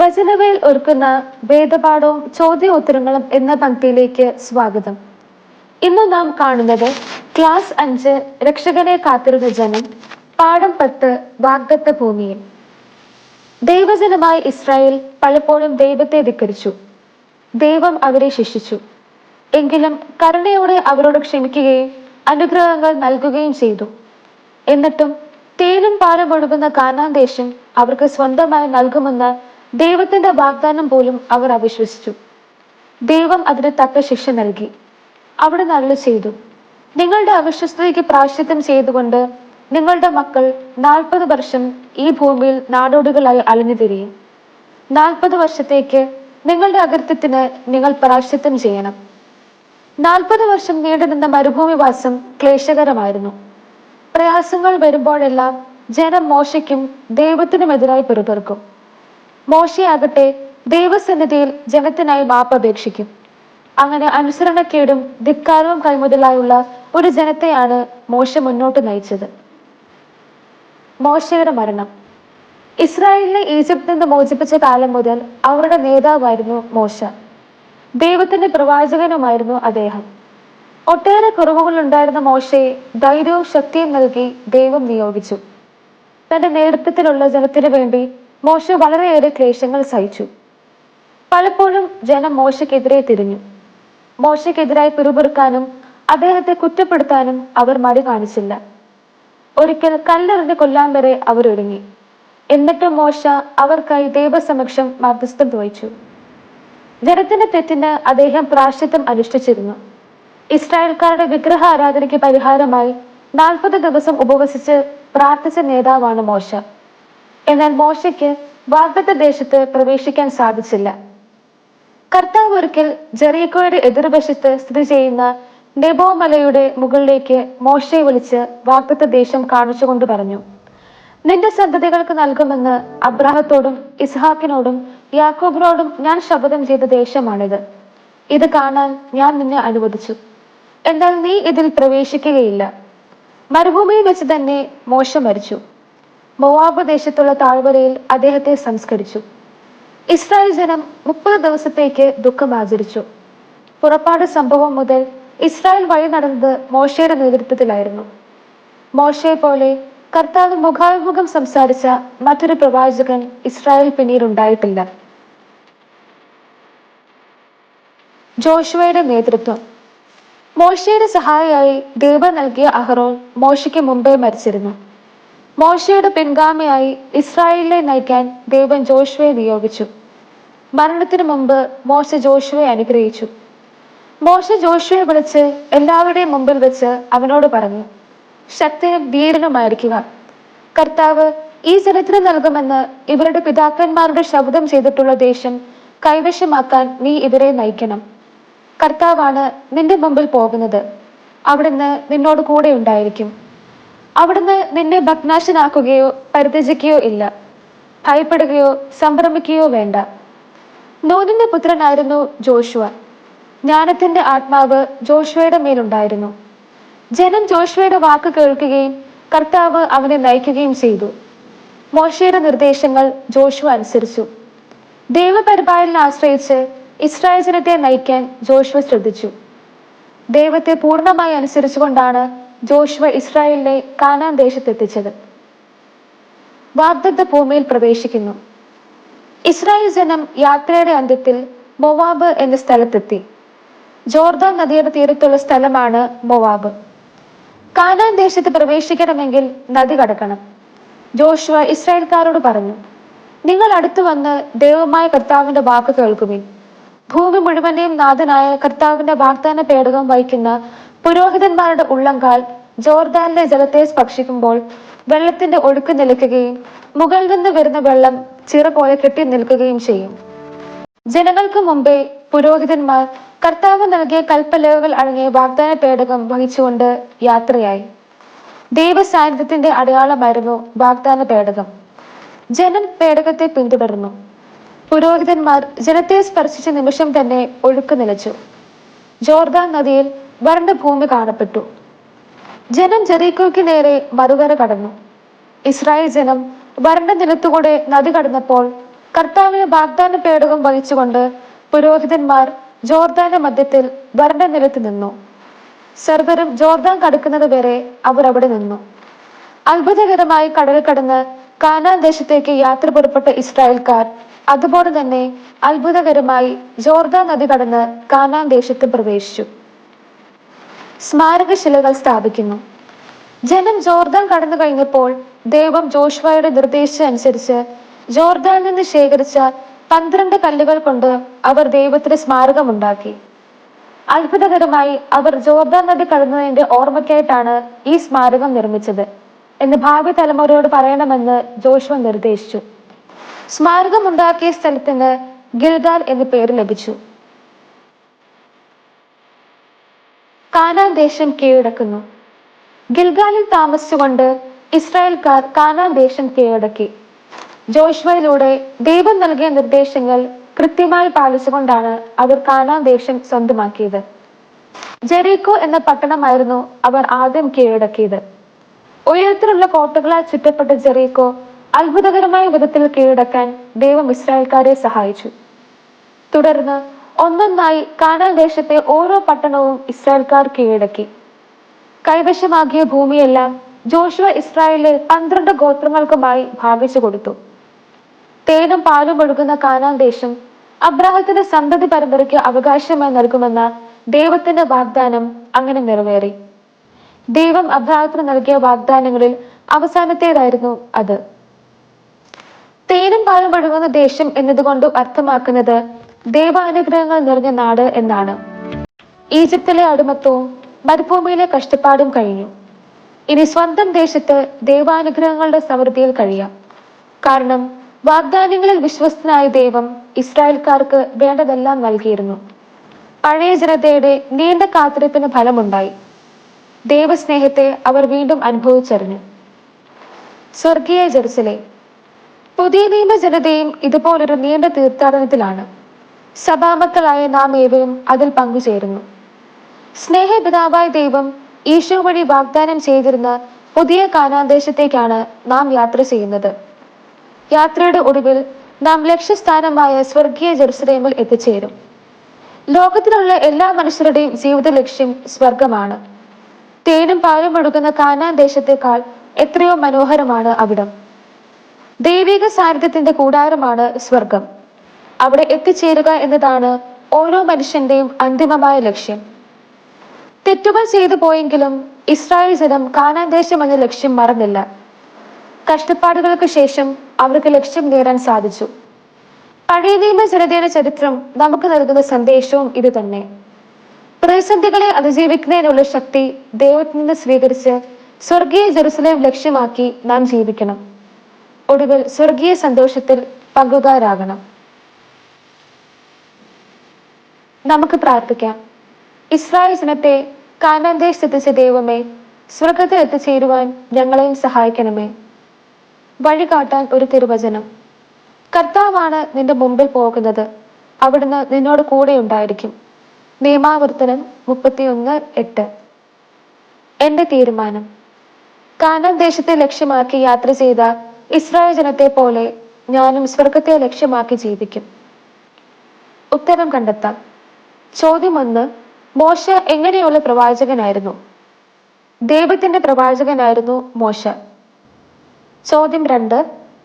വചനവേൽ ഒരുക്കുന്ന വേദപാഠവും ചോദ്യോത്തരങ്ങളും എന്ന പങ്ക്തിയിലേക്ക് സ്വാഗതം. ഇന്ന് നാം കാണുന്നത് ക്ലാസ് അഞ്ച് രക്ഷകനെ കാത്തിരുന്ന ജനം പാഠം പത്ത് വാഗ്ദത്ത ഭൂമിയിൽ. ദൈവജനമായ ഇസ്രായേൽ പലപ്പോഴും ദൈവത്തെ ധിക്കരിച്ചു. ദൈവം അവരെ ശിക്ഷിച്ചു. എങ്കിലും കരുണയോടെ അവരോട് ക്ഷമിക്കുകയും അനുഗ്രഹങ്ങൾ നൽകുകയും ചെയ്തു. എന്നിട്ടും തേനും പാലും ഒഴുകുന്ന കാനാന്തേശം അവർക്ക് സ്വന്തമായി നൽകുമെന്ന ദൈവത്തിന്റെ വാഗ്ദാനം പോലും അവർ അവിശ്വസിച്ചു. ദൈവം അതിന് തക്ക ശിക്ഷ നൽകി. അവിടെ നല്ല ചെയ്തു നിങ്ങളുടെ അവിശ്വസ്തതയ്ക്ക് പ്രാശ്ചിത്യം ചെയ്തുകൊണ്ട് നിങ്ങളുടെ മക്കൾ നാൽപ്പത് വർഷം ഈ ഭൂമിയിൽ നാടോടികളായി അലഞ്ഞു തിരിയും. നാൽപ്പത് വർഷത്തേക്ക് നിങ്ങളുടെ അകൃത്യത്തിന് നിങ്ങൾ പ്രാശ്ചിത്യം ചെയ്യണം. നാൽപ്പത് വർഷം നീണ്ടുനിന്ന മരുഭൂമിവാസം ക്ലേശകരമായിരുന്നു. പ്രയാസങ്ങൾ വരുമ്പോഴെല്ലാം ജനം മോശയ്ക്കും ദൈവത്തിനുമെതിരായി പിറുപിറുക്കും. മോശയാകട്ടെ ദൈവസന്നിധിയിൽ ജനത്തിനായി മാപ്പ് അപേക്ഷിക്കും. അങ്ങനെ അനുസരണക്കേടും ധിക്കാരവും കൈമുതലായുള്ള ഒരു ജനത്തെയാണ് മോശ മുന്നോട്ട് നയിച്ചത്. മോശയുടെ മരണം. ഇസ്രായേലിനെ ഈജിപ്തിൽ നിന്ന് മോചിപ്പിച്ച കാലം മുതൽ അവരുടെ നേതാവായിരുന്നു മോശ. ദൈവത്തിന്റെ പ്രവാചകനുമായിരുന്നു അദ്ദേഹം. ഒട്ടേറെ കുറവുകൾ ഉണ്ടായിരുന്ന മോശയെ ധൈര്യവും ശക്തിയും നൽകി ദൈവം നിയോഗിച്ചു. തന്റെ നേതൃത്വത്തിലുള്ള ജനത്തിനു വേണ്ടി മോശ വളരെയേറെ ക്ലേശങ്ങൾ സഹിച്ചു. പലപ്പോഴും ജനം മോശയ്ക്കെതിരെ തിരിഞ്ഞു. മോശയ്ക്കെതിരായി പിറുപിറുക്കാനും അദ്ദേഹത്തെ കുറ്റപ്പെടുത്താനും അവർ മടി കാണിച്ചില്ല. ഒരിക്കൽ കല്ലെറിഞ്ഞ് കൊല്ലാൻ വരെ അവർ ഒരുങ്ങി എന്നിട്ട് മോശ അവർക്കായി ദൈവസമക്ഷം മധ്യസ്ഥം വഹിച്ചു. ജനത്തിന്റെ തെറ്റിന് അദ്ദേഹം പ്രാശ്ചിത്വം അനുഷ്ഠിച്ചിരുന്നു. ഇസ്രായേൽക്കാരുടെ വിഗ്രഹ ആരാധനയ്ക്ക് പരിഹാരമായി നാൽപ്പത് ദിവസം ഉപവസിച്ച് പ്രാർത്ഥിച്ച നേതാവാണ് മോശ. എന്നാൽ മോശയ്ക്ക് വാഗ്ദത്ത ദേശത്ത് പ്രവേശിക്കാൻ സാധിച്ചില്ല. കർത്താവ് ഒരിക്കൽ ജെറീക്കോയുടെ എതിർവശത്ത് സ്ഥിതി ചെയ്യുന്ന നെബോ മലയുടെ മുകളിലേക്ക് മോശയെ വിളിച്ച് വാഗ്ദത്ത ദേശം കാണിച്ചുകൊണ്ട് പറഞ്ഞു നിന്റെ സന്തതികൾക്ക് നൽകുമെന്ന് അബ്രാഹത്തോടും ഇസ്ഹാക്കിനോടും യാക്കോബിനോടും ഞാൻ ശപഥം ചെയ്ത ദേശമാണിത്. ഇത് കാണാൻ ഞാൻ നിന്നെ അനുവദിച്ചു. എന്നാൽ നീ ഇതിൽ പ്രവേശിക്കുകയില്ല. മരുഭൂമിയിൽ വെച്ച് തന്നെ മോശം മരിച്ചു. മൊവാബ് ദേശത്തുള്ള താഴ്വരയിൽ അദ്ദേഹത്തെ സംസ്കരിച്ചു. ഇസ്രായേൽ ജനം മുപ്പത് ദിവസത്തേക്ക് ദുഃഖം ആചരിച്ചു. പുറപ്പാട് സംഭവം മുതൽ ഇസ്രായേൽ വഴി നടന്നത് മോശയുടെ നേതൃത്വത്തിലായിരുന്നു. മോശയെ പോലെ കർത്താവ് മുഖാഭിമുഖം സംസാരിച്ച മറ്റൊരു പ്രവാചകൻ ഇസ്രായേൽ പിന്നീട് ഉണ്ടായിട്ടില്ല. ജോഷുവയുടെ നേതൃത്വം. മോശയുടെ സഹായിയായി ദൈവം നൽകിയ അഹ്റോൻ മോശയ്ക്ക് മുമ്പേ മരിച്ചിരുന്നു. മോശയുടെ പിൻഗാമിയായി ഇസ്രായേലിനെ നയിക്കാൻ ദൈവം ജോഷുവെ നിയോഗിച്ചു. മരണത്തിന് മുമ്പ് മോശ ജോഷുവെ അനുഗ്രഹിച്ചു. മോശ ജോഷുവെ വിളിച്ച് എല്ലാവരുടെയും മുമ്പിൽ വെച്ച് അവനോട് പറഞ്ഞു ശക്തിയും ധീരനുമായിരിക്കുക. കർത്താവ് ഈ ജനത്തിന് നൽകുമെന്ന് ഇവരുടെ പിതാക്കന്മാരുടെ ശബ്ദം ചെയ്തിട്ടുള്ള ദേശം കൈവശമാക്കാൻ നീ ഇവരെ നയിക്കണം. കർത്താവാണ് നിന്റെ മുമ്പിൽ പോകുന്നത്. അവിടുന്ന് നിന്നോട് കൂടെ ഉണ്ടായിരിക്കും. അവിടുന്ന് നിന്നെ ഭഗ്നാശനാക്കുകയോ പരിത്യജിക്കുകയോ ഇല്ല. ഭയപ്പെടുകയോ സംഭ്രമിക്കുകയോ വേണ്ട. നൂനിന്റെ പുത്രനായിരുന്നു ജോഷുവ. ജ്ഞാനത്തിന്റെ ആത്മാവ് ജോഷുവയുടെ മേലുണ്ടായിരുന്നു. ജനം ജോഷുവയുടെ വാക്ക് കേൾക്കുകയും കർത്താവ് അവനെ നയിക്കുകയും ചെയ്തു. മോശയുടെ നിർദ്ദേശങ്ങൾ ജോഷു അനുസരിച്ചു. ദൈവപരിപാലനം ആശ്രയിച്ച് ഇസ്രായേൽ ജനത്തെ നയിക്കാൻ ജോഷുവ ശ്രദ്ധിച്ചു. ദൈവത്തെ പൂർണമായി അനുസരിച്ചുകൊണ്ടാണ് ജോഷുവ ഇസ്രായേലിനെ കാനാൻ ദേശത്തെത്തിച്ചത്. വാഗ്ദത്ത ഭൂമിയിൽ പ്രവേശിക്കുന്നു. ഇസ്രായേൽ ജനം യാത്രയുടെ അന്ത്യത്തിൽ മൊവാബ് എന്ന സ്ഥലത്തെത്തി. ജോർദാൻ നദിയുടെ തീരത്തുള്ള സ്ഥലമാണ് മൊവാബ്. കാനാൻ ദേശത്ത് പ്രവേശിക്കണമെങ്കിൽ നദി കടക്കണം. ജോഷുവ ഇസ്രായേൽക്കാരോട് പറഞ്ഞു നിങ്ങൾ അടുത്തു വന്ന് ദൈവമായ കർത്താവിന്റെ വാക്ക് കേൾക്കുവിൻ. ഭൂമി മുഴുവനെയും നാഥനായ കർത്താവിന്റെ വാഗ്ദാന പേടകം വഹിക്കുന്ന പുരോഹിതന്മാരുടെ ഉള്ളംകാൽ ജോർദാനിലെ ജലത്തെ സ്പർശിക്കുമ്പോൾ വെള്ളത്തിന്റെ ഒഴുക്ക് നിലയ്ക്കുകയും മുകളിൽ നിന്ന് വരുന്ന വെള്ളം ചിറ പോലെ കെട്ടി നിൽക്കുകയും ചെയ്യും. ജനങ്ങൾക്ക് മുമ്പേ പുരോഹിതന്മാർ കർത്താവ് നൽകിയ കൽപ്പലകൾ അടങ്ങിയ വാഗ്ദാന പേടകം വഹിച്ചുകൊണ്ട് യാത്രയായി. ദൈവസാന്നിധ്യത്തിന്റെ അടയാളമായിരുന്നു വാഗ്ദാന പേടകം. ജനൻ പേടകത്തെ പിന്തുടർന്നു. പുരോഹിതന്മാർ ജനത്തെ സ്പർശിച്ച നിമിഷം തന്നെ ഒഴുക്ക് നിലച്ചു. ജോർദാൻ നദിയിൽ വരണ്ട ഭൂമി കാണപ്പെട്ടു. ജനം ജെറീക്കോയ്ക്ക് നേരെ മറുകര കടന്നു. ഇസ്രായേൽ ജനം വരണ്ട നിലത്തുകൂടെ നദി കടന്നപ്പോൾ കർത്താവിന് വാഗ്ദാന പേടകം വഹിച്ചുകൊണ്ട് പുരോഹിതന്മാർ ജോർദാന മധ്യത്തിൽ വരണ്ട നിലത്ത് നിന്നു. സർവരും ജോർദാൻ കടക്കുന്നത് വരെ അവർ അവിടെ നിന്നു. അത്ഭുതകരമായി കടൽ കടന്ന് കാനാൻ ദേശത്തേക്ക് യാത്ര പുറപ്പെട്ട ഇസ്രായേൽക്കാർ അതുപോലെ തന്നെ അത്ഭുതകരമായി ജോർദാൻ നദി കടന്ന് കാനാൻ ദേശത്ത് പ്രവേശിച്ചു. സ്മാരകശിലകൾ സ്ഥാപിക്കുന്നു. ജനം ജോർദാൻ കടന്നു കഴിഞ്ഞപ്പോൾ ദൈവം ജോഷ്വയുടെ നിർദ്ദേശം അനുസരിച്ച് ജോർദാനിൽ നിന്ന് ശേഖരിച്ച പന്ത്രണ്ട് കല്ലുകൾ കൊണ്ട് അവർ ദൈവത്തിന് സ്മാരകമുണ്ടാക്കി. അത്ഭുതകരമായി അവർ ജോർദാൻ നദി കടന്നതിന്റെ ഓർമ്മയ്ക്കായിട്ടാണ് ഈ സ്മാരകം നിർമ്മിച്ചത് എന്ന് ഭാവി തലമുറയോട് പറയണമെന്ന് ജോഷ്വ നിർദ്ദേശിച്ചു. സ്മാരകമുണ്ടാക്കിയ സ്ഥലത്തിന് ഗിൽഗാൽ എന്ന് പേര് ലഭിച്ചു. കാനാൻ ദേശം കീഴടക്കുന്നു. ഗിൽഗാലിൽ താമസിച്ചുകൊണ്ട് ഇസ്രായേൽക്കാർ കാനാൻ ദേശം കീഴടക്കി. ജോഷ്വയിലൂടെ ദൈവം നൽകിയ നിർദ്ദേശങ്ങൾ കൃത്യമായി പാലിച്ചുകൊണ്ടാണ് അവർ കാനാൻ ദേശം സ്വന്തമാക്കിയത്. ജെറീക്കോ എന്ന പട്ടണമായിരുന്നു അവർ ആദ്യം കീഴടക്കിയത്. ഉയരത്തിലുള്ള കോട്ടകളാൽ ചുറ്റപ്പെട്ട ജെറീക്കോ അത്ഭുതകരമായ വിധത്തിൽ കീഴടക്കാൻ ദൈവം ഇസ്രായേൽക്കാരെ സഹായിച്ചു. തുടർന്ന് ഒന്നൊന്നായി കാനാൻ ദേശത്തെ ഓരോ പട്ടണവും ഇസ്രായേൽക്കാർ കീഴടക്കി. കൈവശമാക്കിയ ഭൂമിയെല്ലാം ജോഷുവ ഇസ്രായേലിൽ പന്ത്രണ്ട് ഗോത്രങ്ങൾക്കുമായി ഭാഗിച്ചു കൊടുത്തു. തേനും പാലും ഒഴുകുന്ന കാനാൻ ദേശം അബ്രാഹത്തിന്റെ സന്തതി പരമ്പരയ്ക്ക് അവകാശമായി നൽകുമെന്ന ദൈവത്തിന്റെ വാഗ്ദാനം അങ്ങനെ നിറവേറി. ദൈവം അബ്രാഹത്തിന് നൽകിയ വാഗ്ദാനങ്ങളിൽ അവസാനത്തേതായിരുന്നു അത്. തേനും പാലും ഒഴുകുന്ന ദേശം എന്നതുകൊണ്ട് അർത്ഥമാക്കുന്നത് ദൈവാനുഗ്രഹങ്ങൾ നിറഞ്ഞ നാട് എന്നാണ്. ഈജിപ്തിലെ അടിമത്വവും മരുഭൂമിയിലെ കഷ്ടപ്പാടും കഴിഞ്ഞു. ഇനി സ്വന്തം ദേശത്ത് ദൈവാനുഗ്രഹങ്ങളുടെ സമൃദ്ധിയിൽ കഴിയാം. കാരണം വാഗ്ദാനങ്ങളിൽ വിശ്വസ്തനായ ദൈവം ഇസ്രായേൽക്കാർക്ക് വേണ്ടതെല്ലാം നൽകിയിരുന്നു. പഴയ ജനതയുടെ നീണ്ട കാത്തിരിപ്പിന് ഫലമുണ്ടായി. ദൈവസ്നേഹത്തെ അവർ വീണ്ടും അനുഭവിച്ചറിഞ്ഞു. സ്വർഗീയ ജെറുസലേം. പുതിയ നിയമ ജനതയും ഇതുപോലൊരു നീണ്ട തീർത്ഥാടനത്തിലാണ്. സഭാമക്കളായ നാം ഏവരും അതിൽ പങ്കുചേരുന്നു. സ്നേഹപിതാവായ ദൈവം ഈശോ വഴി വാഗ്ദാനം ചെയ്തിരുന്ന പുതിയ കാനാദേശത്തേക്കാണ് നാം യാത്ര ചെയ്യുന്നത്. യാത്രയുടെ ഒടുവിൽ നാം ലക്ഷ്യസ്ഥാനമായ സ്വർഗീയ ജെറുസലേമിൽ എത്തിച്ചേരും. ലോകത്തിലുള്ള എല്ലാ മനുഷ്യരുടെയും ജീവിത ലക്ഷ്യം സ്വർഗമാണ്. തേനും പാലും ഒഴുകുന്ന കാനാൻ ദേശത്തേക്കാൾ എത്രയോ മനോഹരമാണ് അവിടം. ദൈവിക സാന്നിധ്യത്തിന്റെ കൂടാരമാണ് സ്വർഗം. അവിടെ എത്തിച്ചേരുക എന്നതാണ് ഓരോ മനുഷ്യന്റെയും അന്തിമമായ ലക്ഷ്യം. തെറ്റുകൾ ചെയ്തു പോയെങ്കിലും ഇസ്രായേൽ ജനം കാനാൻ ദേശം എന്ന ലക്ഷ്യം മറന്നില്ല. കഷ്ടപ്പാടുകൾക്ക് ശേഷം അവർക്ക് ലക്ഷ്യം നേടാൻ സാധിച്ചു. പഴയ നിയമ ജനതയുടെ ചരിത്രം നമുക്ക് നൽകുന്ന സന്ദേശവും ഇത് തന്നെ. പ്രതിസന്ധികളെ അതിജീവിക്കുന്നതിനുള്ള ശക്തി ദൈവത്തിൽ നിന്ന് സ്വീകരിച്ച് സ്വർഗീയ ജെറുസലേം ലക്ഷ്യമാക്കി നാം ജീവിക്കണം. ഒടുവിൽ സ്വർഗീയ സന്തോഷത്തിൽ പങ്കുകാരാകണം. നമുക്ക് പ്രാർത്ഥിക്കാം. ഇസ്രായേൽ ജനത്തെ കാനാൻ ദേശത്തെത്തിച്ച ദൈവമേ സ്വർഗത്തിൽ എത്തിച്ചേരുവാൻ ഞങ്ങളെ സഹായിക്കണമേ. വഴി കാട്ടാൻ ഒരു തിരുവചനം. കർത്താവാണ് നിന്റെ മുമ്പിൽ പോകുന്നത്. അവിടുന്ന് നിന്നോട് കൂടെ ഉണ്ടായിരിക്കും. നിയമാവർത്തനം മുപ്പത്തിയൊന്ന് എട്ട്. എന്റെ തീരുമാനം. കാനാൻ ദേശത്തെ ലക്ഷ്യമാക്കി യാത്ര ചെയ്ത ഇസ്രായേൽ ജനത്തെ പോലെ ഞാനും സ്വർഗത്തെ ലക്ഷ്യമാക്കി ജീവിക്കും. ഉത്തരം കണ്ടെത്താം. ചോദ്യം ഒന്ന് മോശ എങ്ങനെയുള്ള പ്രവാചകനായിരുന്നു? ദൈവത്തിന്റെ പ്രവാചകനായിരുന്നു മോശ. ചോദ്യം രണ്ട്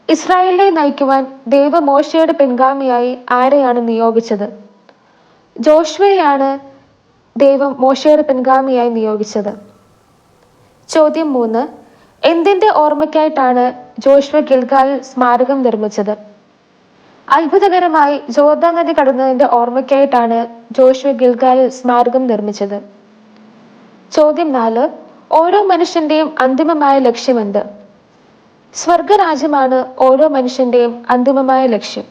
ഇസ്രായേലിനെ നയിക്കുവാൻ ദൈവ മോശയുടെ പിൻഗാമിയായി ആരെയാണ് നിയോഗിച്ചത്? ജോഷ്വയാണ് ദൈവം മോശയുടെ പിൻഗാമിയായി നിയോഗിച്ചത്. ചോദ്യം മൂന്ന് എന്തിന്റെ ഓർമ്മയ്ക്കായിട്ടാണ് ജോഷ്വ ഗിൽഗാൽ സ്മാരകം നിർമ്മിച്ചത്? അത്ഭുതകരമായി ജോർദാൻ നദി കടന്നതിന്റെ ഓർമ്മയ്ക്കായിട്ടാണ് ജോഷു ഗിൽഗാലിൽ സ്മാരകം നിർമ്മിച്ചത്. ചോദ്യം നാല് ഓരോ മനുഷ്യന്റെയും അന്തിമമായ ലക്ഷ്യമെന്ത്? സ്വർഗരാജ്യമാണ് ഓരോ മനുഷ്യന്റെയും അന്തിമമായ ലക്ഷ്യം.